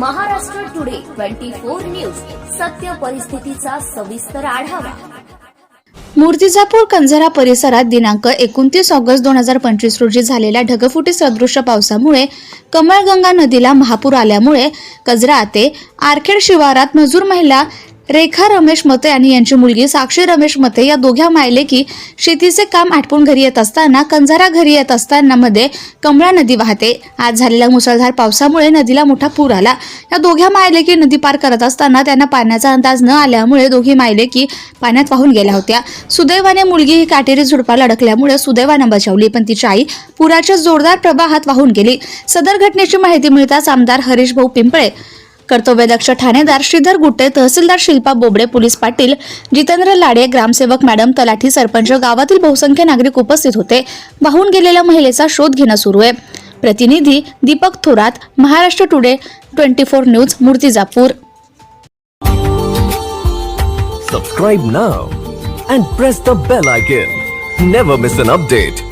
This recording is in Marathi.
Twenty four news. सत्य परिस्थितीचा सविस्तर आढावा. मूर्तिजापूर कंझरा परिसरात दिनांक एकोणतीस ऑगस्ट दोन हजार पंचवीस रोजी झालेल्या ढगफुटी सदृश्य पावसामुळे कमळगंगा नदीला महापूर आल्यामुळे कजरा ते आरखेड शिवारात मजूर महिला रेखा रमेश मते आणि यांची मुलगी साक्षी रमेश मते या दोघ्या मायलेकी शेतीचे काम आटपून घरी येत असताना कंजारा घरी येत असताना मध्ये कमळा नदी वाहते. आज झालेल्या मुसळधार पावसामुळे नदीला मोठा पूर आला. या दोघ्या मायलेकी नदी पार करत असताना त्यांना पाण्याचा अंदाज न आल्यामुळे दोघी मायलेकी पाण्यात वाहून गेल्या होत्या. सुदैवाने मुलगी ही काटेरी झुडपाला अडकल्यामुळे सुदैवानं बचावली पण तिची आई पुराच्या जोरदार प्रवाहात वाहून गेली. सदर घटनेची माहिती मिळताच आमदार हरीश भाऊ पिंपळे कर्तव्यदक्ष ठाणेदार श्रीधर गुट्टे तहसीलदार शिल्पा बोबडे पोलीस पाटील जितेंद्र लाडे ग्रामसेवक मॅडम तलाठी सरपंच गावातील बहुसंख्य नागरिक उपस्थित होते वाहून गेलेल्या महिलेचा शोध घेणं सुरू आहे प्रतिनिधी Deepak Thorat Maharashtra Today twenty four News Murtizapur Subscribe now and press the bell icon. Never miss an update.